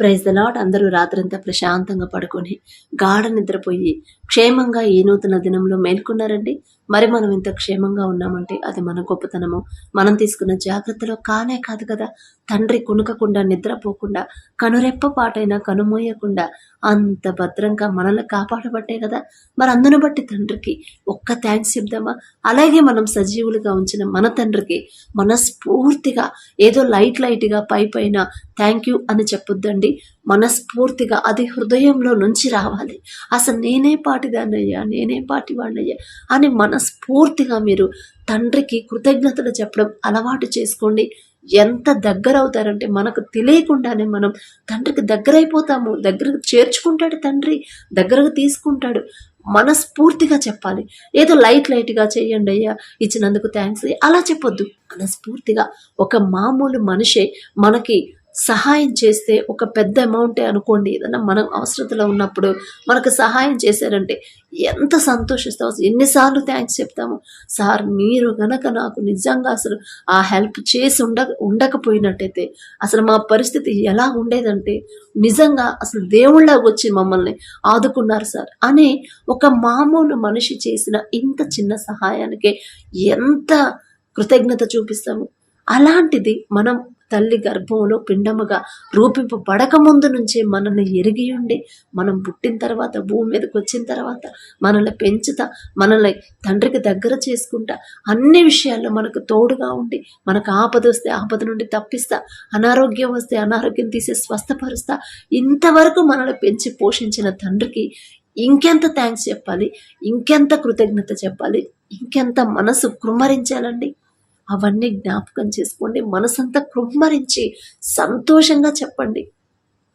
Praise the lot అందరూ రాత్రంతా ప్రశాంతంగా పడుకొని గాఢ నిద్రపోయి క్షేమంగా ఈ నూతన దినంలో మేల్కొన్నారండి. మరి మనం ఇంత క్షేమంగా ఉన్నామంటే అది మన గొప్పతనము. మనం తీసుకున్న జాగ్రత్తలో కానే కాదు కదా. తండ్రి కునుకకుండా నిద్రపోకుండా కనురెప్ప పాటైనా కనుమోయకుండా అంత భద్రంగా మనల్ని కాపాడబట్టే కదా. మరి అందును బట్టి తండ్రికి ఒక్క థ్యాంక్స్ చెప్దామా? అలాగే మనం సజీవులుగా ఉంచిన మన తండ్రికి మనస్ఫూర్తిగా ఏదో లైట్ లైట్గా పై పైన థ్యాంక్ యూ అని చెప్పొద్దండి. మనస్ఫూర్తిగా అది హృదయంలో నుంచి రావాలి. అసలు నేనే పాటిదాన్నయ్యా నేనే పాటివాడినయ్యా అని మన మనస్ఫూర్తిగా మీరు తండ్రికి కృతజ్ఞతలు చెప్పడం అలవాటు చేసుకోండి. ఎంత దగ్గర అవుతారంటే మనకు తెలియకుండానే మనం తండ్రికి దగ్గరైపోతాము. దగ్గరకు చేర్చుకుంటాడు తండ్రి దగ్గరకు తీసుకుంటాడు. మనస్ఫూర్తిగా చెప్పాలి. ఏదో లైట్ లైట్గా చేయండి అయ్యా ఇచ్చినందుకు థ్యాంక్స్ అలా చెప్పొద్దు. మనస్ఫూర్తిగా ఒక మామూలు మనిషే మనకి సహాయం చేస్తే ఒక పెద్ద అమౌంటే అనుకోండి. ఏదన్నా మనం అవసరతలో ఉన్నప్పుడు మనకు సహాయం చేశారంటే ఎంత సంతోషిస్తాం. ఎన్నిసార్లు థ్యాంక్స్ చెప్తాము. సార్ మీరు గనక నాకు నిజంగా అసలు ఆ హెల్ప్ చేసి ఉండ ఉండకపోయినట్టయితే అసలు మా పరిస్థితి ఎలా ఉండేదంటే నిజంగా అసలు దేవుళ్ళగా వచ్చి మమ్మల్ని ఆదుకున్నారు సార్ అని ఒక మామూలు మనిషి చేసిన ఇంత చిన్న సహాయానికే ఎంత కృతజ్ఞత చూపిస్తాము. అలాంటిది మనం తల్లి గర్భంలో పిండముగా రూపింపబడక ముందు నుంచే మనల్ని ఎరిగి ఉండి మనం పుట్టిన తర్వాత భూమి మీదకి వచ్చిన తర్వాత మనల్ని పెంచుతా మనల్ని తండ్రికి దగ్గర చేసుకుంటా అన్ని విషయాల్లో మనకు తోడుగా ఉండి మనకు ఆపద వస్తే ఆపద నుండి తప్పిస్తా అనారోగ్యం వస్తే అనారోగ్యం తీసి స్వస్థపరుస్తా ఇంతవరకు మనల్ని పెంచి పోషించిన తండ్రికి ఇంకెంత థ్యాంక్స్ చెప్పాలి ఇంకెంత కృతజ్ఞత చెప్పాలి ఇంకెంత మనసు కృమ్మరించాలండి? అవన్నీ జ్ఞాపకం చేసుకోండి. మనసంతా కృమ్మరించి సంతోషంగా చెప్పండి.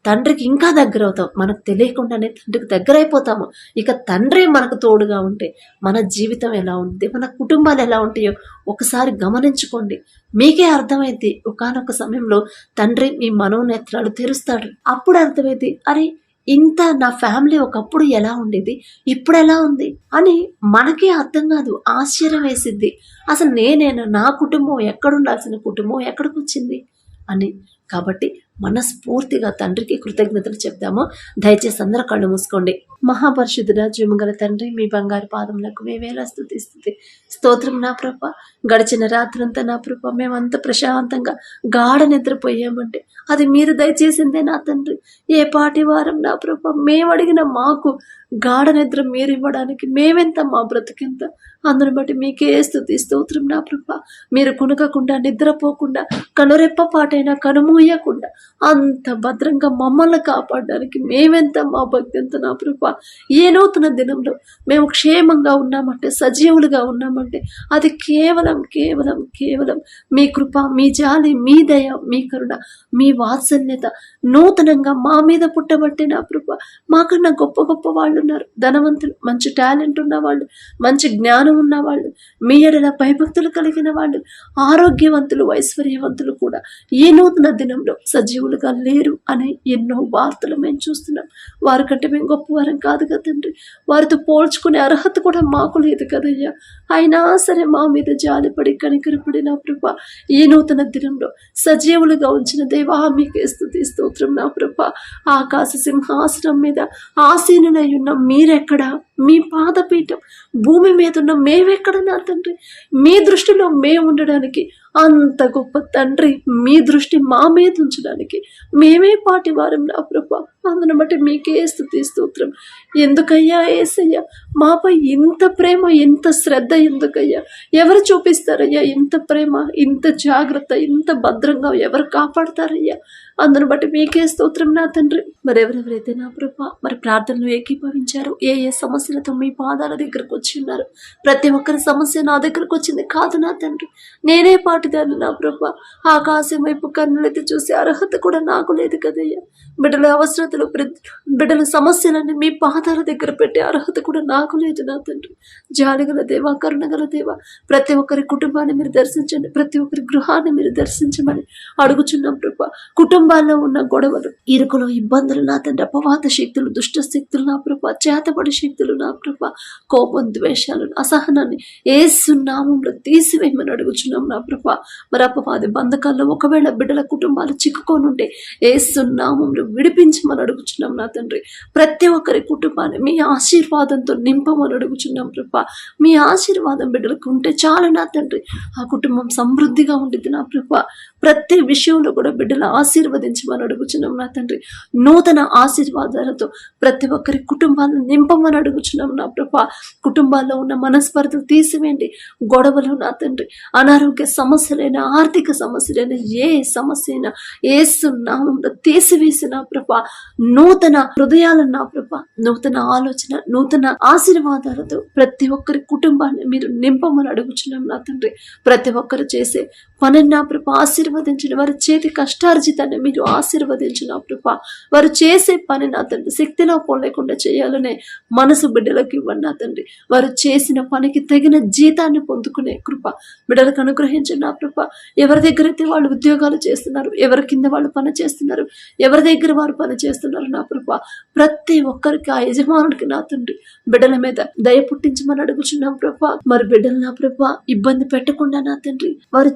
తండ్రికి ఇంకా దగ్గర అవుతాం మనకు తెలియకుండానే తండ్రికి దగ్గర అయిపోతాము ఇక తండ్రి మనకు తోడుగా ఉంటే మన జీవితం ఎలా ఉంటుంది? మన కుటుంబాలు ఎలా ఉంటాయో ఒకసారి గమనించుకోండి. మీకే అర్థమైంది. ఒకనొక సమయంలో తండ్రి మీ మనోనేత్రాలు తెరుస్తాడు. అప్పుడు అర్థమైంది. అరే ఇంత నా ఫ్యామిలీ ఒకప్పుడు ఎలా ఉండేది? ఇప్పుడు ఎలా ఉంది? అని మనకే అర్థం కాదు ఆశ్చర్యం వేసిద్ది. అసలు నేనేనా? నా కుటుంబం ఎక్కడుండాల్సిన కుటుంబం ఎక్కడికి వచ్చింది అని. కాబట్టి మనస్ఫూర్తిగా తండ్రికి కృతజ్ఞతలు చెప్దాము. దయచేసి అందరూ కళ్ళు మూసుకోండి. మహాపరిశుద్ధుడ జీవగల తండ్రి మీ బంగారు పాదములకు మేమేలా స్థుతిస్తుంది స్తోత్రం నా ప్రభ. గడిచిన రాత్రంతా నా ప్రభ మేమంతా ప్రశాంతంగా గాఢ నిద్రపోయామంటే అది మీరు దయచేసిందే నా తండ్రి. ఏ పాటి వారం నా ప్రభ మేము అడిగిన మాకు గాఢ నిద్ర మీరు ఇవ్వడానికి మేమెంత మా బ్రతికెంత? అందుని బట్టి మీకే స్థుతి స్తోత్రం నా ప్రభ. మీరు కునకకుండా నిద్రపోకుండా కనురెప్ప పాటైనా కనుమూయకుండా అంత భద్రంగా మమ్మల్ని కాపాడడానికి మేమెంత మా భక్తి ఎంత నా ప్రభ ఏ నూతన దినంలో మేము క్షేమంగా ఉన్నామంటే సజీవులుగా ఉన్నామంటే అది కేవలం కేవలం కేవలం మీ కృప మీ జాలి మీ దయ మీ కరుణ మీ వాత్సల్యత నూతనంగా మా మీద పుట్టబట్టే నా ప్రభ. మాకన్నా గొప్ప గొప్ప వాళ్ళు ఉన్నారు. ధనవంతులు మంచి టాలెంట్ ఉన్న వాళ్ళు మంచి జ్ఞానం ఉన్న వాళ్ళు మీ ఎడల భయభక్తులు కలిగిన వాళ్ళు ఆరోగ్యవంతులు ఐశ్వర్యవంతులు కూడా ఈ నూతన దినంలో సజీవులుగా లేరు అనే ఎన్నో వార్తలు మేము చూస్తున్నాం. వారికంటే మేము గొప్పవారం కాదు కదా తండ్రి. వారితో పోల్చుకునే అర్హత కూడా మాకు లేదు కదయ్యా. అయినా సరే మా మీద జాలిపడి కనికరపడి నా ప్రభ ఈ నూతన దినంలో సజీవులుగా ఉంచిన దేవా మీకే స్థుతి స్తోత్రం నా ప్రభ. ఆకాశ సింహాసనం మీద ఆసీనులై ఉన్న మీరెక్కడ? మీ పాదపీఠం భూమి మీద ఉన్న మేమెక్కడ నా తండ్రి? మీ దృష్టిలో మేము ఉండడానికి అంత గొప్ప తండ్రి మీ దృష్టి మా మీద ఉంచడానికి మేమే పాటి వారం నా ప్రభ. అందును బట్టి మీకే స్థుతి స్తోత్రం. ఎందుకయ్యా ఏసయ్యా? మాపై ఇంత ప్రేమ ఇంత శ్రద్ధ ఎందుకయ్యా? ఎవరు చూపిస్తారయ్యా ఇంత ప్రేమ ఇంత జాగ్రత్త ఇంత భద్రంగా ఎవరు కాపాడతారయ్యా? అందును బట్టి మీకే స్తోత్రం నా తండ్రి. మరి ఎవరెవరైతే నా ప్రభ మరి ప్రార్థనలు ఏకీభవించారు ఏ ఏ సమస్యలతో మీ పాదాల దగ్గరకు వచ్చి ఉన్నారు ప్రతి ఒక్కరి సమస్య నా దగ్గరకు వచ్చింది కాదు నా తండ్రి. నేనే పాటిదాన్ని నా ప్రభ. ఆకాశం వైపు కన్నులైతే చూసే అర్హత కూడా నాకు లేదు కదయ్యా. బిడ్డల అవసరతలు బిడ్డల సమస్యలన్నీ మీ పాదాల దగ్గర పెట్టే అర్హత కూడా నాకు లేదు నా తండ్రి. జాలిగల దేవ కరుణగల దేవ ప్రతి ఒక్కరి కుటుంబాన్ని మీరు దర్శించండి ప్రతి ఒక్కరి గృహాన్ని మీరు దర్శించమని అడుగుచున్నాం ప్రభా. కుటుంబాల్లో ఉన్న గొడవలు ఇరుకులు ఇబ్బందులు నా తండ్రి అపవాద శక్తులు దుష్ట శక్తులు నా ప్రభా చేతబడి శక్తులు నా ప్రభా కోపం ద్వేషాలు అసహనాన్ని ఏసు తీసివేయమని అడుగుచున్నాం నా ప్రభా. మరి అపవాది బంధకాల్లో ఒకవేళ బిడ్డల కుటుంబాలు చిక్కుకోనుంటే ఏసు విడిపించమని అడుగుచున్నాం నా తండ్రి. ప్రతి ఒక్కరి కుటుంబాన్ని మీ ఆశీర్వాదంతో నింపమని అడుగుచున్నాం ప్రభా. మీ ఆశీర్వాదం బిడ్డలకు ఉంటే చాలు నా తండ్రి. ఆ కుటుంబం సమృద్ధిగా ఉండిద్ది నా ప్రభా. ప్రతి విషయంలో కూడా బిడ్డల ఆశీర్వాదం ఆశీర్వదించమని అడుగుచున్నాం నా తండ్రి. నూతన ఆశీర్వాదాలతో ప్రతి ఒక్కరి కుటుంబాలను నింపమని అడుగుచున్నాం నా ప్రభా. కుటుంబాల్లో ఉన్న మనస్పర్ధలు తీసివేయండి. గొడవలు నా తండ్రి. అనారోగ్య సమస్యలైన ఆర్థిక సమస్యలైన ఏ సమస్య అయినా ఏసు తీసివేసి తీసివేసిన ప్రభా. నూతన హృదయాలను నా ప్రభా. నూతన ఆలోచన నూతన ఆశీర్వాదాలతో ప్రతి ఒక్కరి కుటుంబాన్ని మీరు నింపమని అడుగుచున్నాం నా తండ్రి. ప్రతి ఒక్కరు చేసే పని నా ప్రభా ఆశీర్వదించిన వారి చేతి కష్టార్జితాన్ని మీరు ఆశీర్వదించిన ప్రభా. వారు చేసే పని నా తండ్రి. శక్తిలో పోలేకుండా చేయాలనే మనసు బిడ్డలకు ఇవ్వండి నా తండ్రి. వారు చేసిన పనికి తగిన జీతాన్ని పొందుకునే కృప బిడ్డలకు అనుగ్రహించండి నా కృప ఎవరి దగ్గర అయితే వాళ్ళు ఉద్యోగాలు చేస్తున్నారు ఎవరి కింద వాళ్ళు పని చేస్తున్నారు ఎవరి దగ్గర వారు పని చేస్తున్నారు నా కృప ప్రతి ఒక్కరికి ఆ యజమానుడికి నా తండ్రి. బిడ్డల మీద దయ పుట్టించమని అడుగుచున్నాం ప్రభ. మరి బిడ్డలు నా ప్రభ ఇబ్బంది పెట్టకుండా నా తండ్రి. వారు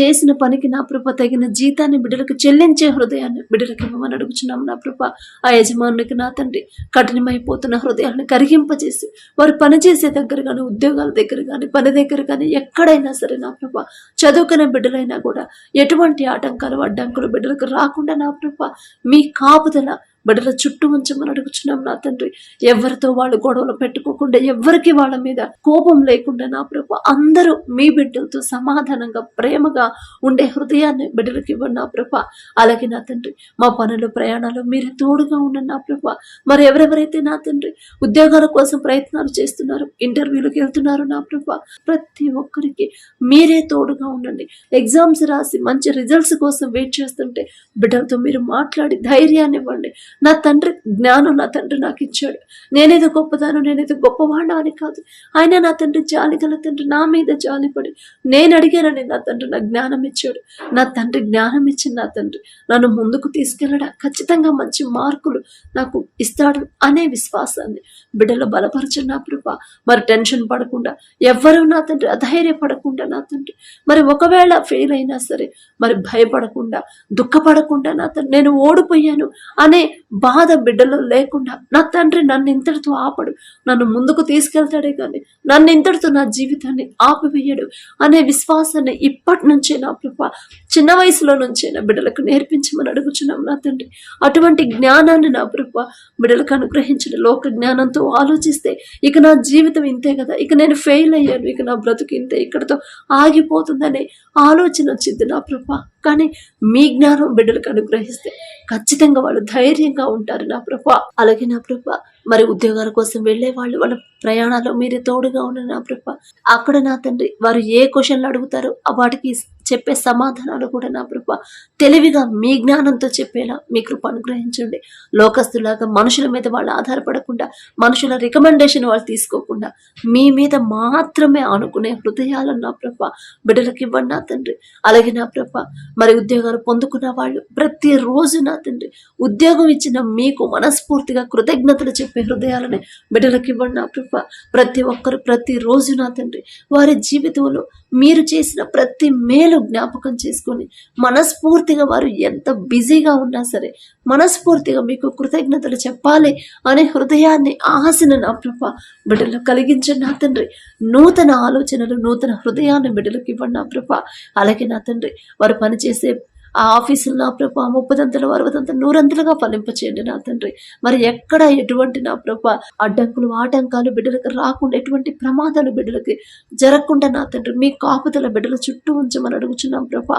చేసిన పనికి నా ప్రభ తగిన జీతాన్ని బిడ్డలకు చెల్లించే హృదయాన్ని బిడ్డలకి ఇవ్వమని అడుగుచున్నాం నా ప్రభ. ఆ యజమానునికి నా తండ్రి కఠినమైపోతున్న హృదయాన్ని కరిగింపజేసి వారు పని చేసే దగ్గర కానీ ఉద్యోగాల దగ్గర కానీ పని దగ్గర కానీ ఎక్కడైనా సరే నా ప్రభ చదువుకునే బిడ్డలైనా కూడా ఎటువంటి ఆటంకాలు అడ్డంకులు బిడ్డలకు రాకుండా నా ప్రభ మీ కాపుదల బిడ్డల చుట్టూ ఉంచమని అడుగుచున్నాం నా తండ్రి. ఎవరితో వాళ్ళు గొడవలు పెట్టుకోకుండా ఎవరికి వాళ్ళ మీద కోపం లేకుండా నా ప్రభు అందరూ మీ బిడ్డలతో సమాధానంగా ప్రేమగా ఉండే హృదయాన్ని బిడ్డలకు ఇవ్వండి నా ప్రభ. అలాగే నా తండ్రి మా పనులు ప్రయాణాలు మీరే తోడుగా ఉండండి నా ప్రభ. మరి ఎవరెవరైతే నా తండ్రి ఉద్యోగాల కోసం ప్రయత్నాలు చేస్తున్నారు ఇంటర్వ్యూలకు వెళ్తున్నారు నా ప్రభ ప్రతి ఒక్కరికి మీరే తోడుగా ఉండండి. ఎగ్జామ్స్ రాసి మంచి రిజల్ట్స్ కోసం వెయిట్ చేస్తుంటే బిడ్డలతో మీరు మాట్లాడి ధైర్యాన్ని ఇవ్వండి. నా తండ్రి జ్ఞానం నా తండ్రి నాకు ఇచ్చాడు. నేనేదో గొప్పదాను నేనేదో గొప్పవాడు అని కాదు. ఆయన నా తండ్రి జాలి గల తండ్రి నా మీద జాలిపడి నేను అడిగానని నా తండ్రి నా జ్ఞానం ఇచ్చాడు. నా తండ్రి జ్ఞానం ఇచ్చిన నా తండ్రి నన్ను ముందుకు తీసుకెళ్ళడా? ఖచ్చితంగా మంచి మార్కులు నాకు ఇస్తాడు అనే విశ్వాసాన్ని బిడ్డలో బలపరచు నా కృప మరి టెన్షన్ పడకుండా ఎవ్వరూ నా తండ్రి అధైర్యపడకుండా నా తండ్రి. మరి ఒకవేళ ఫెయిల్ అయినా సరే మరి భయపడకుండా దుఃఖపడకుండా నా తండ్రి నేను ఓడిపోయాను అనే బాధ బిడ్డలో లేకుండా నా తండ్రి నన్ను ఇంతటితో ఆపడు. నన్ను ముందుకు తీసుకెళ్తాడే కానీ నన్ను ఇంతటితో నా జీవితాన్ని ఆపివేయడు అనే విశ్వాసాన్ని ఇప్పటి నుంచే నా కృప చిన్న వయసులో నుంచే నా బిడ్డలకు నేర్పించమని అడుగుచున్నాం నా తండ్రి. అటువంటి జ్ఞానాన్ని నా కృప బిడ్డలకు అనుగ్రహించిన లోక జ్ఞానంతో ఆలోచిస్తే ఇక నా జీవితం ఇంతే కదా. ఇక నేను ఫెయిల్ అయ్యాను. ఇక నా బ్రతుకు ఇంతే. ఇక్కడతో ఆగిపోతుందనే ఆలోచన వచ్చింది నా కృప కానీ మీ జ్ఞానం బిడ్డలకు అనుగ్రహిస్తే ఖచ్చితంగా వాళ్ళు ధైర్యంగా ఉంటారు నా ప్రభ. అలాగే నా ప్రభ మరి ఉద్యోగాల కోసం వెళ్ళే వాళ్ళు వాళ్ళ ప్రయాణాల్లో మీరే తోడుగా ఉన్న నా ప్రభ. అక్కడ నా తండ్రి వారు ఏ క్వశ్చన్లు అడుగుతారో ఆ వాటికి చెప్పే సమాధానాలు కూడా నా ప్రభ. తెలివిగా మీ జ్ఞానంతో చెప్పేలా మీ కృప అనుగ్రహించండి. లోకస్తులాగా మనుషుల మీద వాళ్ళు ఆధారపడకుండా మనుషుల రికమెండేషన్ వాళ్ళు తీసుకోకుండా మీ మీద మాత్రమే ఆనుకునే హృదయాలను నా ప్రభ బిడ్డలకు ఇవ్వండి నా తండ్రి. అలాగే నా ప్రభ మరి ఉద్యోగాలు పొందుకున్న వాళ్ళు ప్రతిరోజు నా తండ్రి ఉద్యోగం ఇచ్చిన మీకు మనస్ఫూర్తిగా కృతజ్ఞతలు చెప్పి హృదయాలని బిడ్డలకు ఇవ్వండి నా ప్రభ. ప్రతి ఒక్కరు ప్రతిరోజు నా తండ్రి వారి జీవితంలో మీరు చేసిన ప్రతి మేలు జ్ఞాపకం చేసుకొని మనస్ఫూర్తిగా వారు ఎంత బిజీగా ఉన్నా సరే మనస్ఫూర్తిగా మీకు కృతజ్ఞతలు చెప్పాలి అనే హృదయాన్ని ఆశను నా ప్రభ బిడ్డలు కలిగించండి నా తండ్రి. నూతన ఆలోచనలు నూతన హృదయాన్ని బిడ్డలకు ఇవ్వండి నా ప్రభ. అలాగే నా తండ్రి వారు పనిచేసే ఆ ఆఫీసులు నా ప్రభ ముప్పదంతలు అరవదంతలు నూరంతలుగా ఫలింపచేయండి నా తండ్రి. మరి ఎక్కడ ఎటువంటి నా ప్రభ అడ్డంకులు ఆటంకాలు బిడ్డలకు రాకుండా ఎటువంటి ప్రమాదాలు బిడ్డలకి జరగకుండా నా తండ్రి మీ కాపుదల బిడ్డల చుట్టూ ఉంచమని అడుగుచున్నాం ప్రభ.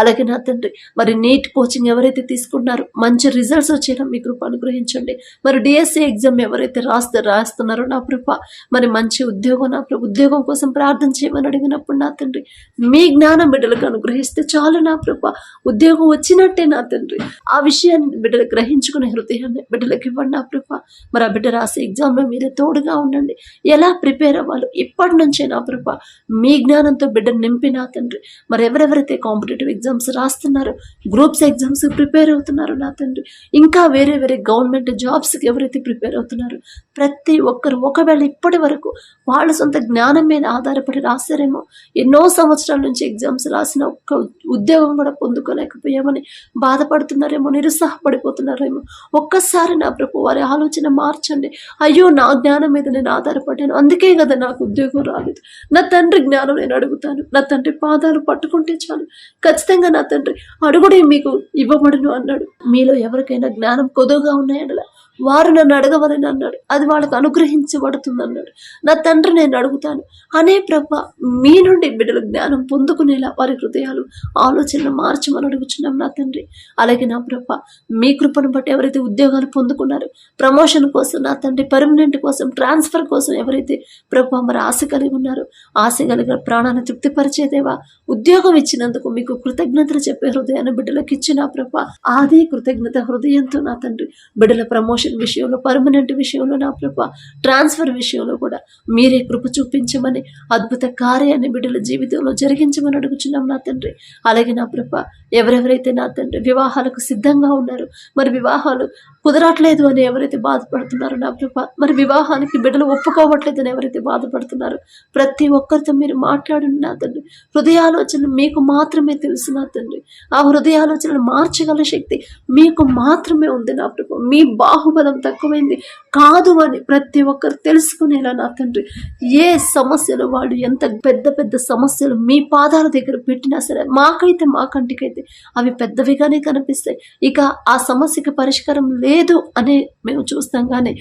అలాగే నా తండ్రి మరి నీట్ కోచింగ్ ఎవరైతే తీసుకుంటున్నారు మంచి రిజల్ట్స్ వచ్చేలా మీ కృప అనుగ్రహించండి. మరి డిఎస్సి ఎగ్జామ్ ఎవరైతే రాస్తే రాస్తున్నారో నా ప్రభ మరి మంచి ఉద్యోగం నా ప్రభు ఉద్యోగం కోసం ప్రార్థన చేయమని అడిగినప్పుడు నా తండ్రి మీ జ్ఞానం బిడ్డలకు అనుగ్రహిస్తే చాలు నా ప్రభ. ఉద్యోగం వచ్చినట్టే నా తండ్రి. ఆ విషయాన్ని బిడ్డలు గ్రహించుకునే హృదయాన్ని బిడ్డలకు ఇవ్వండి నా ప్రభ. మరి ఆ బిడ్డ రాసే ఎగ్జామ్లో మీరే తోడుగా ఉండండి. ఎలా ప్రిపేర్ అవ్వాలి ఇప్పటి నుంచే నా ప్రభ. మీ జ్ఞానంతో బిడ్డ నింపి నా తండ్రి. మరి ఎవరెవరైతే కాంపిటేటివ్ ఎగ్జామ్స్ రాస్తున్నారో గ్రూప్స్ ఎగ్జామ్స్ ప్రిపేర్ అవుతున్నారు నా తండ్రి. ఇంకా వేరే వేరే గవర్నమెంట్ జాబ్స్కి ఎవరైతే ప్రిపేర్ అవుతున్నారో ప్రతి ఒక్కరు ఒకవేళ ఇప్పటి వరకు వాళ్ళ సొంత జ్ఞానం మీద ఆధారపడి రాశారేమో ఎన్నో సంవత్సరాల నుంచి ఎగ్జామ్స్ రాసిన ఒక్క ఉద్యోగం కూడా పొందుకోలేకపోయామని బాధపడుతున్నారేమో నిరుత్సాహపడిపోతున్నారేమో. ఒక్కసారి నా ప్రభు వారి ఆలోచన మార్చండి. అయ్యో నా జ్ఞానం మీద నేను ఆధారపడ్డాను. అందుకే కదా నాకు ఉద్యోగం రాలేదు. నా తండ్రి జ్ఞానం నేను అడుగుతాను. నా తండ్రి పాదాలు పట్టుకుంటే చాలు. ఖచ్చితంగా నా తండ్రి అడుగుడే మీకు ఇవ్వబడును అన్నాడు. మీలో ఎవరికైనా జ్ఞానం కొదువుగా ఉన్నాయనలా వారు నన్ను అడగవలని అన్నాడు. అది వాళ్ళకు అనుగ్రహించబడుతుంది అన్నాడు నా తండ్రి నేను అడుగుతాను. అనే ప్రభ మీ నుండి బిడ్డలు జ్ఞానం పొందుకునేలా వారి హృదయాలు ఆలోచనలు మార్చమని అడుగుచున్నాం నా తండ్రి. అలాగే నా ప్రభ మీ కృపను బట్టి ఎవరైతే ఉద్యోగాలు పొందుకున్నారు ప్రమోషన్ కోసం నా తండ్రి పర్మనెంట్ కోసం ట్రాన్స్ఫర్ కోసం ఎవరైతే ప్రభ మరి ఆశ కలిగి ఉన్నారో ఆశ కలిగిన ప్రాణాన్ని తృప్తిపరిచేదేవా ఉద్యోగం ఇచ్చినందుకు మీకు కృతజ్ఞతలు చెప్పే హృదయాన్ని బిడ్డలకు ఇచ్చిన ప్రభ. ఆది కృతజ్ఞత హృదయంతో నా తండ్రి బిడ్డల ప్రమోషన్ విషయంలో పర్మనెంట్ విషయంలో నా ప్రభ ట్రాన్స్ఫర్ విషయంలో కూడా మీరే కృప చూపించమని అద్భుత కార్యాన్ని బిడ్డల జీవితంలో జరిగించమని అడుగుచున్నాం నా తండ్రి. అలాగే నా ప్రభ ఎవరెవరైతే నా తండ్రి వివాహాలకు సిద్ధంగా ఉన్నారు మరి వివాహాలు కుదరట్లేదు అని ఎవరైతే బాధపడుతున్నారో నా ప్రభ మరి వివాహానికి బిడ్డలు ఒప్పుకోవట్లేదు అని ఎవరైతే బాధపడుతున్నారో ప్రతి ఒక్కరితో మీరు మాట్లాడండి నా తండ్రి. హృదయాలోచనలు మీకు మాత్రమే తెలుసు నా తండ్రి. ఆ హృదయాలోచనలు మార్చగల శక్తి మీకు మాత్రమే ఉంది నా ప్రభు. మీ బాహుబలం తక్కువైంది కాదు అని ప్రతి ఒక్కరు తెలుసుకునేలా నా తండ్రి. ఏ సమస్యలు వాళ్ళు ఎంత పెద్ద పెద్ద సమస్యలు మీ పాదాల దగ్గర పెట్టినా సరే మాకైతే మా కంటికైతే అవి పెద్దవిగానే కనిపిస్తాయి. ఇక ఆ సమస్యకి పరిష్కారం లేదు లేదు అని మేము చూస్తాం కానీ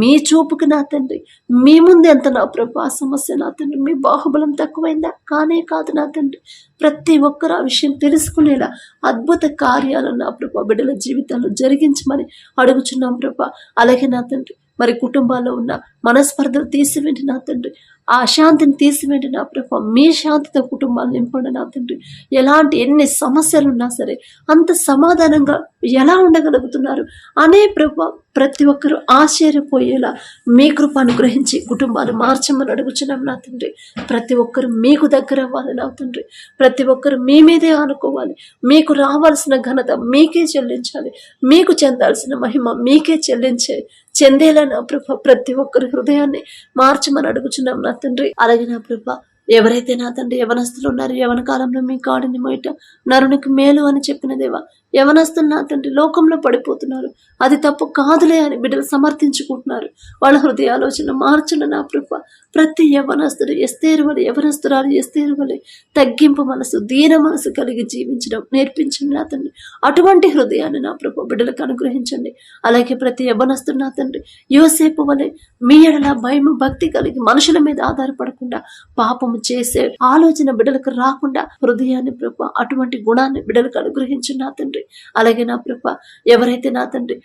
మీ చూపుకి నా తండ్రి మీ ముందు ఎంత నా ప్రభు ఆ సమస్య నా తండ్రి మీ బాహుబలం తక్కువైందా? కానే కాదు నా తండ్రి. ప్రతి ఒక్కరు ఆ విషయం తెలుసుకునేలా అద్భుత కార్యాలను నా ప్రభా బిడ్డల జీవితాల్లో జరిగించమని అడుగుచున్నాం ప్రభా. అలాగే నా తండ్రి మరి కుటుంబాల్లో ఉన్న మనస్పర్ధలు తీసివేంటి నా తండ్రి. ఆ శాంతిని తీసివేంటి నా ప్రభా. మీ శాంతితో కుటుంబాలు నింపండి నా తండ్రి. ఎలాంటి ఎన్ని సమస్యలు ఉన్నా సరే అంత సమాధానంగా ఎలా ఉండగలుగుతున్నారు? అనే ప్రభు ప్రతి ఒక్కరూ ఆశ్చర్యపోయేలా మీ కృప అనుగ్రహించి కుటుంబాలు మార్చమని అడుగుచున్నాం నా తండ్రి. ప్రతి ఒక్కరు మీకు దగ్గర అవ్వాలి నా తండ్రి. ప్రతి ఒక్కరు మీ మీదే ఆనుకోవాలి. మీకు రావాల్సిన ఘనత మీకే చెల్లించాలి. మీకు చెందాల్సిన మహిమ మీకే చెల్లించే చెందేలా నా ప్రభ ప్రతి ఒక్కరి హృదయాన్ని మార్చమని అడుగుచున్నాం నా తండ్రి. అలాగే నా ప్రభ ఎవరైతే నా తండ్రి యవనస్తులు ఉన్నారు యవన కాలంలో మీ కాడిని మొయట నరునికి మేలు అని చెప్పిన దేవా యవనస్తున్నా తండ్రి లోకంలో పడిపోతున్నారు. అది తప్పు కాదులే అని బిడ్డలు సమర్థించుకుంటున్నారు. వాళ్ళ హృదయాలోచన మార్చిన నా ప్రభ ప్రతి యవనస్తుడు ఎస్తేరువలి యవనస్తురాలు ఎస్తేరువలి తగ్గింపు మనసు దీన మనసు కలిగి జీవించడం నేర్పించండి నా తండ్రి. అటువంటి హృదయాన్ని నా ప్రభ బిడ్డలకు అనుగ్రహించండి. అలాగే ప్రతి యవనస్తుడు నా తండ్రి యువసేపు వలె మీ ఎడల భయం భక్తి కలిగి మనుషుల మీద ఆధారపడకుండా పాపము చేసే ఆలోచన బిడ్డలకు రాకుండా హృదయాన్ని ప్రభ అటువంటి గుణాన్ని బిడ్డలకు అనుగ్రహించండి నా తండ్రి. అలాగే నా ప్రభ ఎవరైతే నా తండ్రి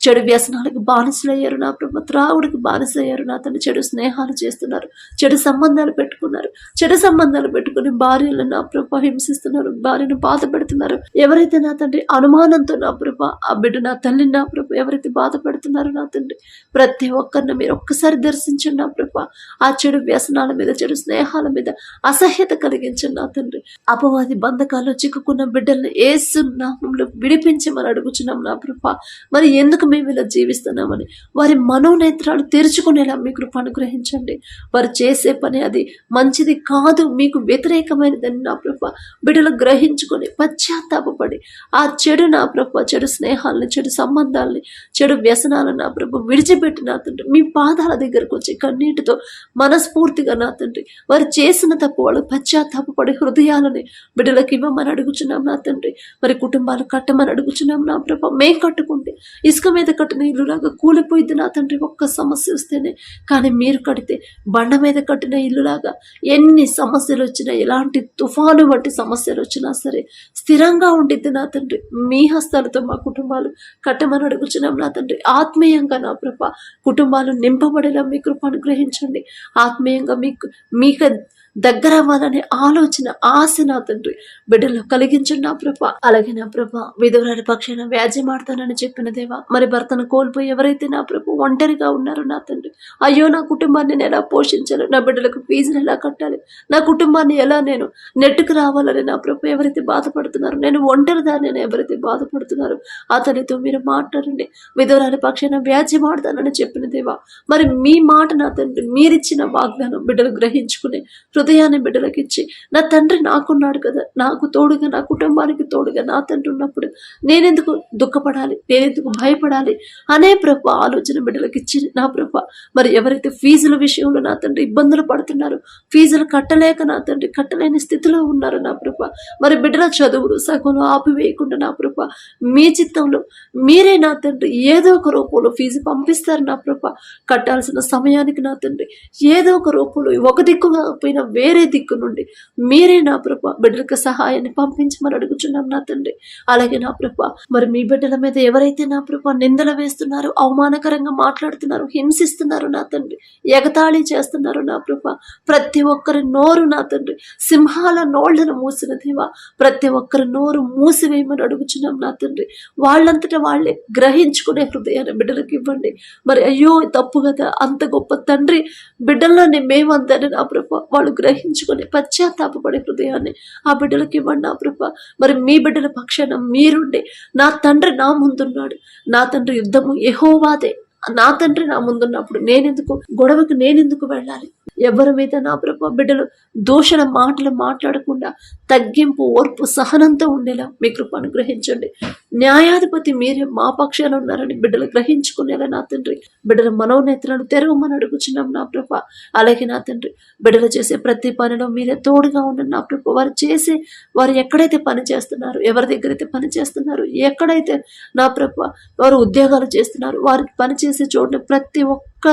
చెడు వ్యసనాలకు బానిసలయ్యారు నా ప్రభు. త్రావుడికి బానిసయ్యారు నా తను చెడు స్నేహాలు చేస్తున్నారు. చెడు సంబంధాలు పెట్టుకున్నారు. చెడు సంబంధాలు పెట్టుకుని భార్యలను నా ప్రభ హింసిస్తున్నారు. భార్యను బాధ పెడుతున్నారు ఎవరైతే నా తండ్రి అనుమానంతో నా ప్రభ ఆ బిడ్డ నా తల్లి నా ప్రభ ఎవరైతే బాధ పెడుతున్నారో నా తండ్రి ప్రతి ఒక్కరిని మీరు ఒక్కసారి దర్శించండి నా ప్రభ. ఆ చెడు వ్యసనాల మీద చెడు స్నేహాల మీద అసహ్యత కలిగించండి నా తండ్రి. అపవాది బంధకాల్లో చిక్కుకున్న బిడ్డల్ని ఏసు నామంలో విడిపించమని అడుగుచున్నాం నా ప్రభ. మరి ఎందుకు మేము ఇలా జీవిస్తున్నామని. వారి మనోనేత్రాలు తెరుచుకునేలా మీ కృప అనుగ్రహించండి. వారు చేసే పని అది మంచిది కాదు మీకు వ్యతిరేకమైనదని నా ప్రభ బిడ్డలు గ్రహించుకొని పశ్చాత్తాపడి ఆ చెడు నా ప్రభ చెడు స్నేహాలని చెడు సంబంధాలని చెడు వ్యసనాలను నా ప్రభ విడిచిపెట్టి నా తండ్రి మీ పాదాల దగ్గరకు వచ్చి కన్నీటితో మనస్ఫూర్తిగా నా తండ్రి వారు చేసిన తప్పు వాళ్ళు పశ్చాత్తాపడి హృదయాలని బిడ్డలకు ఇవ్వమని అడుగుచున్నాం నా తండ్రి. మరి కుటుంబాలు కట్టమని అడుగుచున్నాం నా ప్రభ మేం కట్టుకుంటే ఇసుక మీద కట్టిన ఇల్లులాగా కూలిపోయింది నా తండ్రి. ఒక్క సమస్య వస్తేనే. కానీ మీరు కడితే బండ మీద కట్టిన ఇల్లులాగా ఎన్ని సమస్యలు వచ్చినా ఎలాంటి తుఫాను వంటి సమస్యలు వచ్చినా సరే స్థిరంగా ఉండిద్ది నా తండ్రి. మీ హస్తాలతో మా కుటుంబాలు కట్టమని అడుగుచున్నాం నా తండ్రి. ఆత్మీయంగా నా ప్రభ కుటుంబాలు నింపబడేలా మీ కృప అనుగ్రహించండి ఆత్మీయంగా మీకు మీకు దగ్గర అవ్వాలనే ఆలోచన ఆశ నా తండ్రి. బిడ్డలో కలిగించండి నా ప్రభ. అలాగే నా ప్రభ విధురాని పక్షాన వ్యాజ్యం ఆడతానని చెప్పిన దేవా మరి భర్తను కోల్పోయి ఎవరైతే నా ప్రభు ఒంటరిగా ఉన్నారో నా తండ్రి అయ్యో నా కుటుంబాన్ని నేను ఎలా పోషించాలి? నా బిడ్డలకు ఫీజులు ఎలా కట్టాలి? నా కుటుంబాన్ని ఎలా నేను నెట్టుకు రావాలని నా ప్రభు ఎవరైతే బాధపడుతున్నారు నేను ఒంటరిదాన్ని ఎవరైతే బాధపడుతున్నారు అతనితో మీరు మాట్లాడండి. విధవరాలి పక్షాన వ్యాజ్యం మాడతానని చెప్పిన దేవా మరి మీ మాట నా తండ్రి మీరిచ్చిన వాగ్దానం బిడ్డలు గ్రహించుకునే హృదయాన్ని బిడ్డలకిచ్చి నా తండ్రి నాకున్నాడు కదా నాకు తోడుగా నా కుటుంబానికి తోడుగా నా తండ్రి ఉన్నప్పుడు నేనెందుకు దుఃఖపడాలి నేనెందుకు భయపడాలి అనే ప్రభ ఆలోచన బిడ్డలకిచ్చి నా ప్రభ మరి ఎవరైతే ఫీజుల విషయంలో నా తండ్రి ఇబ్బందులు పడుతున్నారు ఫీజులు కట్టలేక నా తండ్రి కట్టలేని స్థితిలో ఉన్నారు నా ప్రభ మరి బిడ్డల చదువులు సగంలో ఆపివేయకుండా నా ప్రభ మీ చిత్తంలో మీరే నా తండ్రి ఏదో ఒక రూపంలో ఫీజు పంపిస్తారు నా ప్రభ. కట్టాల్సిన సమయానికి నా తండ్రి ఏదో ఒక రూపంలో ఒక దిక్కుగా పోయిన వేరే దిక్కు నుండి మీరే నా ప్రభ బిడ్డలకు సహాయాన్ని పంపించమని అడుగుచున్నాం నా తండ్రి. అలాగే నా ప్రభ మరి మీ బిడ్డల మీద ఎవరైతే నా ప్రభ నిందలు వేస్తున్నారో అవమానకరంగా మాట్లాడుతున్నారో హింసిస్తున్నారు నా తండ్రి ఎగతాళి చేస్తున్నారు నా ప్రభ ప్రతి ఒక్కరి నోరు నా తండ్రి సింహాల నోళ్ళను మూసిన దేవా ప్రతి ఒక్కరి నోరు మూసివేయమని అడుగుచున్నాం నా తండ్రి. వాళ్ళంతటా వాళ్ళే గ్రహించుకునే హృదయాన్ని బిడ్డలకు ఇవ్వండి. మరి అయ్యో తప్పు కదా అంత గొప్ప తండ్రి బిడ్డల్లోని మేమందని నా ప్రభ వాళ్ళు గ్రహించుకొని పశ్చాత్తాపడే హృదయాన్ని ఆ బిడ్డలకి ఇవ్వండి నా ప్రభ. మరి మీ బిడ్డల పక్షాన మీరుండే నా తండ్రి నా ముందున్నాడు. నా తండ్రి యుద్ధము ఎహోవాదే నా తండ్రి నా ముందున్నప్పుడు నేనెందుకు? గొడవకు నేనెందుకు వెళ్ళాలి? ఎవరి మీద నా ప్రభు బిడ్డలు దూషణ మాటలు మాట్లాడకుండా తగ్గింపు ఓర్పు సహనంతో ఉండేలా మీ కృప అనుగ్రహించండి. న్యాయాధిపతి మీరే మా పక్షాన ఉన్నారని బిడ్డలు గ్రహించుకునేలా నా తండ్రి బిడ్డల మనోనేతలను తెరవమని అడుగుచున్నాం నా ప్రభ. అలాగే నా తండ్రి బిడ్డలు చేసే ప్రతి పనిలో మీరే తోడుగా ఉన్న నా ప్రభ. వారు చేసే వారు ఎక్కడైతే పని చేస్తున్నారు ఎవరి దగ్గర అయితే పని చేస్తున్నారు ఎక్కడైతే నా ప్రభ వారు ఉద్యోగాలు చేస్తున్నారు వారికి పని చేసే చోట ప్రతి ఒక్క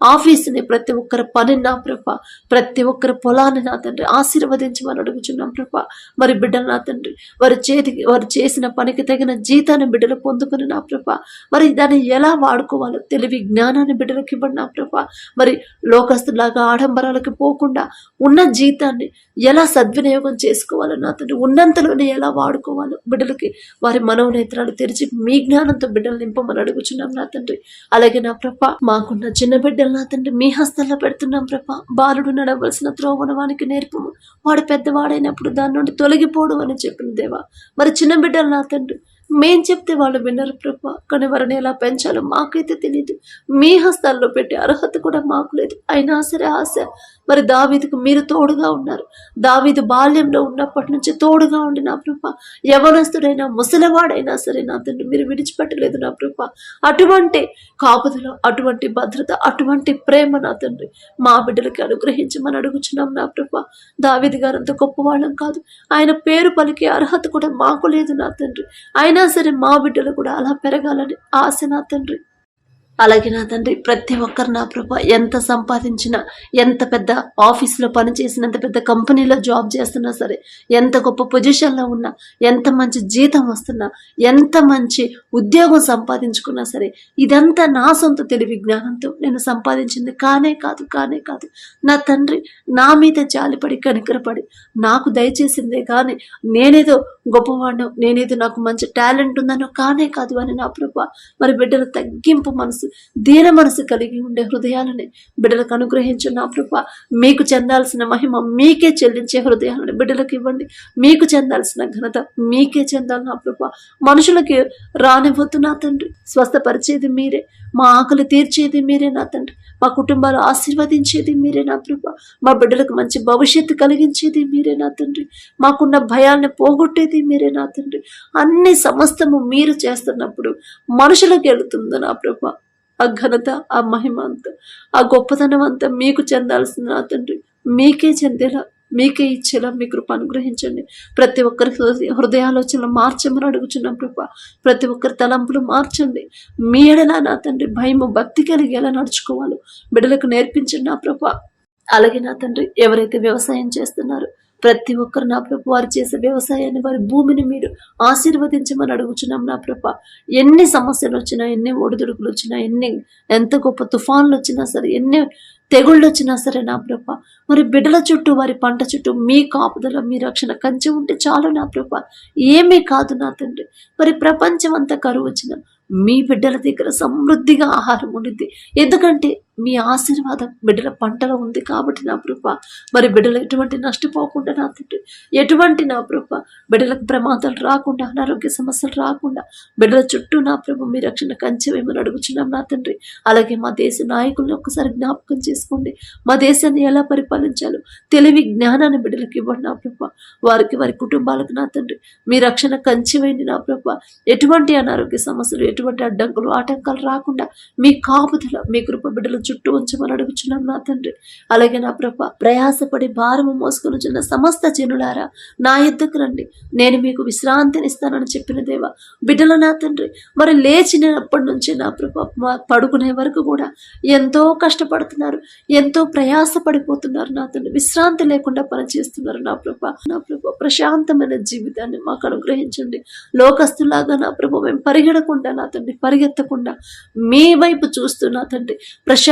ఆఫీస్ని ప్రతి ఒక్కరి పని నా ప్రభ ప్రతి ఒక్కరి పొలాన్ని నా తండ్రి ఆశీర్వదించమని అడుగుచున్నాం ప్రభ. మరి బిడ్డలు నా తండ్రి వారి చేతికి వారు చేసిన పనికి తగిన జీతాన్ని బిడ్డలు పొందుకుని నా ప్రభ. మరి దాన్ని ఎలా వాడుకోవాలో తెలివి జ్ఞానాన్ని బిడ్డలకు ఇవ్వండి నా ప్రభ. మరి లోకస్తులాగా ఆడంబరాలకు పోకుండా ఉన్న జీతాన్ని ఎలా సద్వినియోగం చేసుకోవాలో నా తండ్రి ఉన్నంతలోనే ఎలా వాడుకోవాలో బిడ్డలకి వారి మనోనేత్రాలు తెరిచి మీ జ్ఞానంతో బిడ్డలు నింపమని అడుగుచున్నాం నా తండ్రి. అలాగే నా ప్రభ మాకున్న చిన్న బిడ్డలు నా తండ్రి మీ హస్తంలో పెడుతున్నాం ప్రభా. బాలుడు నడవలసిన త్రోవను వానికి నేర్పము. వాడు పెద్దవాడైనప్పుడు దాని నుండి తొలగిపోడు అని చెప్పిన దేవా. మరి చిన్న బిడ్డలు నా తండ్రి మేం చెప్తే వాళ్ళు వినరు ప్రభ కానీ వారిని ఎలా పెంచాలో మాకైతే తెలియదు మీ హస్తాల్లో పెట్టే అర్హత కూడా మాకు లేదు. అయినా సరే ఆశ మరి దావీదుకు మీరు తోడుగా ఉన్నారు. దావీదు బాల్యంలో ఉన్నప్పటి నుంచి తోడుగా ఉండి నా ప్రభ యవనస్తుడైనా ముసలివాడైనా సరే నా తండ్రి మీరు విడిచిపెట్టలేదు నా ప్రభ. అటువంటి కాపుదల అటువంటి భద్రత అటువంటి ప్రేమ నా తండ్రి మా బిడ్డలకి అనుగ్రహించమని అడుగుచున్నాం నా ప్రభ. దావీదు గారు అంత గొప్పవాళ్ళం కాదు. ఆయన పేరు పలికే అర్హత కూడా మాకు లేదు నా తండ్రి. ఆయన అయినా సరే మా బిడ్డలు కూడా అలా పెరగాలని ఆశ నా తండ్రి. అలాగే నా తండ్రి ప్రతి ఒక్కరు నా ప్రభ ఎంత సంపాదించినా ఎంత పెద్ద ఆఫీస్లో పనిచేసిన ఎంత పెద్ద కంపెనీలో జాబ్ చేస్తున్నా సరే ఎంత గొప్ప పొజిషన్లో ఉన్నా ఎంత మంచి జీతం వస్తున్నా ఎంత మంచి ఉద్యోగం సంపాదించుకున్నా సరే ఇదంతా నా సొంత తెలివి జ్ఞానంతో నేను సంపాదించింది కానే కాదు కానే కాదు. నా తండ్రి నా మీద జాలిపడి కనికరపడి నాకు దయచేసిందే కానీ నేనేదో గొప్పవాడినో నేనేదో నాకు మంచి టాలెంట్ ఉందనో కానే కాదు అని నా ప్రభ మరి బిడ్డల తగ్గింపు మనసు దీన మనసు కలిగి ఉండే హృదయాలని బిడ్డలకు అనుగ్రహించున్న ప్రభ. మీకు చెందాల్సిన మహిమ మీకే చెల్లించే హృదయాలని బిడ్డలకు ఇవ్వండి. మీకు చెందాల్సిన ఘనత మీకే చెందాలి నా ప్రభ. మనుషులకి రానివ్వద్దు నా తండ్రి. స్వస్థపరిచేది మీరే. మా ఆకలి తీర్చేది మీరే నా తండ్రి. మా కుటుంబాలు ఆశీర్వదించేది మీరే నా ప్రభ. మా బిడ్డలకు మంచి భవిష్యత్తు కలిగించేది మీరే నా తండ్రి. మాకున్న భయాల్ని పోగొట్టేది మీరే నా తండ్రి. అన్ని సమస్తము మీరు చేస్తున్నప్పుడు మనుషులకు వెళుతుంది నా ప్రభ. ఆ ఘనత ఆ మహిమ అంతా ఆ గొప్పతనం అంతా మీకు చెందాల్సింది నా తండ్రి. మీకే చెందేలా మీకే ఇచ్చేలా మీ కృప అనుగ్రహించండి. ప్రతి ఒక్కరి హృదయ హృదయాలోచనలు మార్చమని అడుగుచున్నాం కృప ప్రతి ఒక్కరి తలంపులు మార్చండి. మీ ఎడలా నా తండ్రి భయము భక్తి కలిగి ఎలా నడుచుకోవాలో బిడ్డలకు నేర్పించండి నా ప్రభ. అలాగే నా తండ్రి ఎవరైతే వ్యవసాయం చేస్తున్నారో ప్రతి ఒక్కరు నా ప్రభు వారు చేసే వ్యవసాయాన్ని వారి భూమిని మీరు ఆశీర్వదించమని అడుగుచున్నాం నా ప్రభ. ఎన్ని సమస్యలు వచ్చినా ఎన్ని ఒడిదుడుకులు వచ్చినా ఎన్ని ఎంత గొప్ప తుఫాన్లు వచ్చినా సరే ఎన్ని తెగుళ్ళు వచ్చినా సరే నా ప్రభ. మరి బిడ్డల చుట్టూ వారి పంట చుట్టూ మీ కాపుదల మీ రక్షణ కంచి ఉంటే చాలు నా ప్రభ. ఏమీ కాదు నా తండ్రి. మరి ప్రపంచం అంతా కరువు వచ్చిన మీ బిడ్డల దగ్గర సమృద్ధిగా ఆహారం ఉండిద్ది. ఎందుకంటే మీ ఆశీర్వాదం బిడ్డల పంటలో ఉంది కాబట్టి నా ప్రభ. మరి బిడ్డలు ఎటువంటి నష్టపోకుండా నా తండ్రి ఎటువంటి నా ప్రభ. బిడ్డలకు ప్రమాదాలు రాకుండా అనారోగ్య సమస్యలు రాకుండా బిడ్డల చుట్టూ నా ప్రభు మీ రక్షణ కంచె వేమని అడుగుచున్నాం నా తండ్రి. అలాగే మా దేశ నాయకుల్ని ఒక్కసారి జ్ఞాపకం చేసుకోండి. మా దేశాన్ని ఎలా పరిపాలించాలో తెలివి జ్ఞానాన్ని బిడ్డలకు ఇవ్వండి నా ప్రభ. వారికి వారి కుటుంబాలకు నా తండ్రి మీ రక్షణ కంచెమైంది నా ప్రభ. ఎటువంటి అనారోగ్య సమస్యలు ఎటువంటి అడ్డంకులు ఆటంకాలు రాకుండా మీ కాపుదల మీ కృప బిడ్డల చుట్టూ ఉంచమని అడుగుచున్నాం నా తండ్రి. అలాగే నా ప్రభ ప్రయాసపడి భారము మోసుకుని చిన్న సమస్త జనులారా నా యుద్ధకు రండి. నేను మీకు విశ్రాంతినిస్తానని చెప్పిన దేవా బిడ్డల నా తండ్రి మరి లేచినప్పటి నుంచి నా ప్రభ పడుకునే వరకు కూడా ఎంతో కష్టపడుతున్నారు ఎంతో ప్రయాస పడిపోతున్నారు నా తండ్రి. విశ్రాంతి లేకుండా పనిచేస్తున్నారు నా ప్రభ. నా ప్రభ ప్రశాంతమైన జీవితాన్ని మాకు అనుగ్రహించండి. లోకస్తులాగా నా ప్రభ మేము పరిగెడకుండా నా తండ్రి పరిగెత్తకుండా మీ వైపు చూస్తూ నా తండ్రి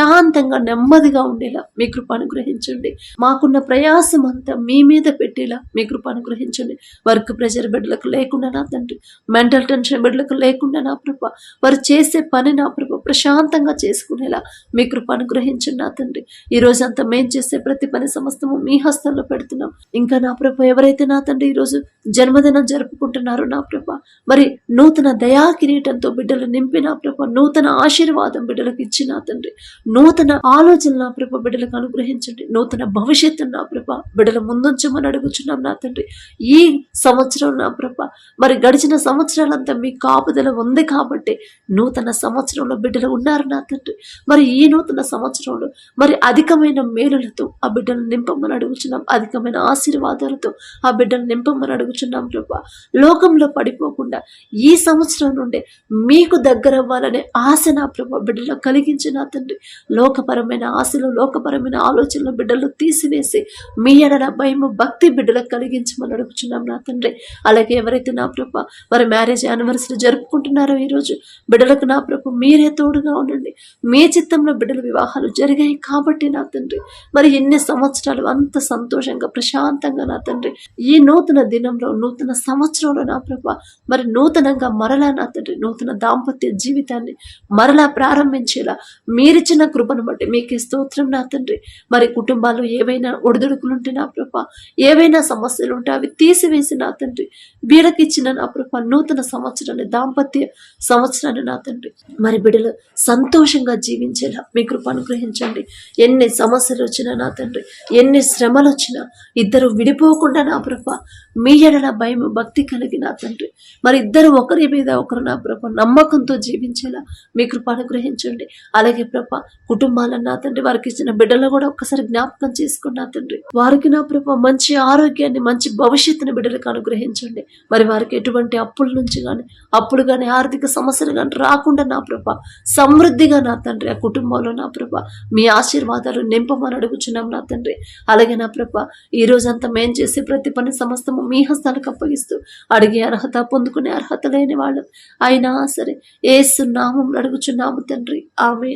ప్రశాంతంగా నెమ్మదిగా ఉండేలా మీ కృప అనుగ్రహించండి. మాకున్న ప్రయాసం అంతా మీ మీద పెట్టేలా మీ కృప అనుగ్రహించండి. వర్క్ ప్రెషర్ బిడ్డలకు లేకుండా నా తండ్రి మెంటల్ టెన్షన్ బిడ్డలకు లేకుండా నా ప్రభ వారు చేసే పని నా ప్రభ ప్రశాంతంగా చేసుకునేలా మీ కృప అనుగ్రహించండి నా తండ్రి. ఈ రోజంతా మేం చేసే ప్రతి పని సమస్తము మీ హస్తంలో పెడుతున్నాం. ఇంకా నా ప్రభ ఎవరైతే నా తండ్రి ఈరోజు జన్మదినం జరుపుకుంటున్నారో నా ప్రభ మరి నూతన దయా కిరీటంతో బిడ్డలు నింపి నా ప్రభ నూతన ఆశీర్వాదం బిడ్డలకు ఇచ్చి నా తండ్రి. నూతన ఆలోచన నా ప్రభ బిడ్డలకు అనుగ్రహించండి. నూతన భవిష్యత్తు నా ప్రభ బిడ్డల ముందుంచమని అడుగుచున్నాం నా తండ్రి. ఈ సంవత్సరం నా ప్రభ మరి గడిచిన సంవత్సరాలంతా మీ కాపుదల ఉంది కాబట్టి నూతన సంవత్సరంలో బిడ్డలు ఉన్నారు నా తండ్రి. మరి ఈ నూతన సంవత్సరంలో మరి అధికమైన మేలులతో ఆ బిడ్డలు నింపమని అడుగుచున్నాం. అధికమైన ఆశీర్వాదాలతో ఆ బిడ్డలు నింపమని అడుగుచున్నాం ప్రభా. లోకంలో పడిపోకుండా ఈ సంవత్సరం నుండి మీకు దగ్గర అవ్వాలనే ఆశ నా ప్రభ బిడ్డలో కలిగించిన తండ్రి. లోకపరమైన ఆశలు లోకపరమైన ఆలోచనలు బిడ్డలు తీసివేసి మీ ఎడల భయము భక్తి బిడ్డలకు కలిగించమని అడుగుచున్నాం నా తండ్రి. అలాగే ఎవరైతే నా ప్రభ వారి మ్యారేజ్ యానివర్సరీ జరుపుకుంటున్నారో ఈరోజు బిడ్డలకు నా ప్రభు మీరే తోడుగా ఉండండి. మీ చిత్తంలో బిడ్డల వివాహాలు జరిగాయి కాబట్టి నా తండ్రి. మరి ఎన్ని సంవత్సరాలు అంత సంతోషంగా ప్రశాంతంగా నా తండ్రి. ఈ నూతన దినంలో నూతన సంవత్సరంలో నా ప్రభ మరి నూతనంగా మరలా నా తండ్రి నూతన దాంపత్య జీవితాన్ని మరలా ప్రారంభించేలా మీరిచ్చిన కృపను బట్టి మీకే స్తోత్రం నా తండ్రి. మరి కుటుంబాలు ఏవైనా ఒడిదుడుకులుంటే నా ప్రభ ఏవైనా సమస్యలు ఉంటే అవి తీసివేసి నా తండ్రి. బీడకిచ్చిన నా ప్రభ నూతన సంవత్సరాన్ని దాంపత్య సంవత్సరాన్ని నా తండ్రి. మరి బిడ్డలు సంతోషంగా జీవించేలా మీ కృప అనుగ్రహించండి. ఎన్ని సమస్యలు వచ్చినా నా తండ్రి ఎన్ని శ్రమలు వచ్చినా ఇద్దరు విడిపోకుండా నా ప్రభ మీ ఎడల భయం భక్తి కలిగి నా తండ్రి. మరి ఇద్దరు ఒకరి మీద ఒకరు నా ప్రభ నమ్మకంతో జీవించేలా మీ కృప అనుగ్రహించండి. అలాగే ప్రభ కుటుంబాలను నా తండ్రి వారికి ఇచ్చిన బిడ్డలు కూడా ఒక్కసారి జ్ఞాపకం చేసుకున్నా తండ్రి. వారికి నా ప్రభు మంచి ఆరోగ్యాన్ని మంచి భవిష్యత్తుని బిడ్డలకు అనుగ్రహించండి. మరి వారికి ఎటువంటి అప్పుల నుంచి కానీ అప్పుడు కానీ ఆర్థిక సమస్యలు కానీ రాకుండా నా ప్రభ సమృద్ధిగా నా తండ్రి ఆ కుటుంబంలో నా ప్రభ మీ ఆశీర్వాదాలు నింపమని అడుగుచున్నాం నా తండ్రి. అలాగే నా ప్రభ ఈ రోజంతా మేం చేసే ప్రతి పని సమస్తము మీ హస్తాలకు అప్పగిస్తూ అడిగే అర్హత పొందుకునే అర్హత లేని వాళ్ళు. అయినా సరే ఏసు నామం అడుగుచున్నాము తండ్రి. ఆమె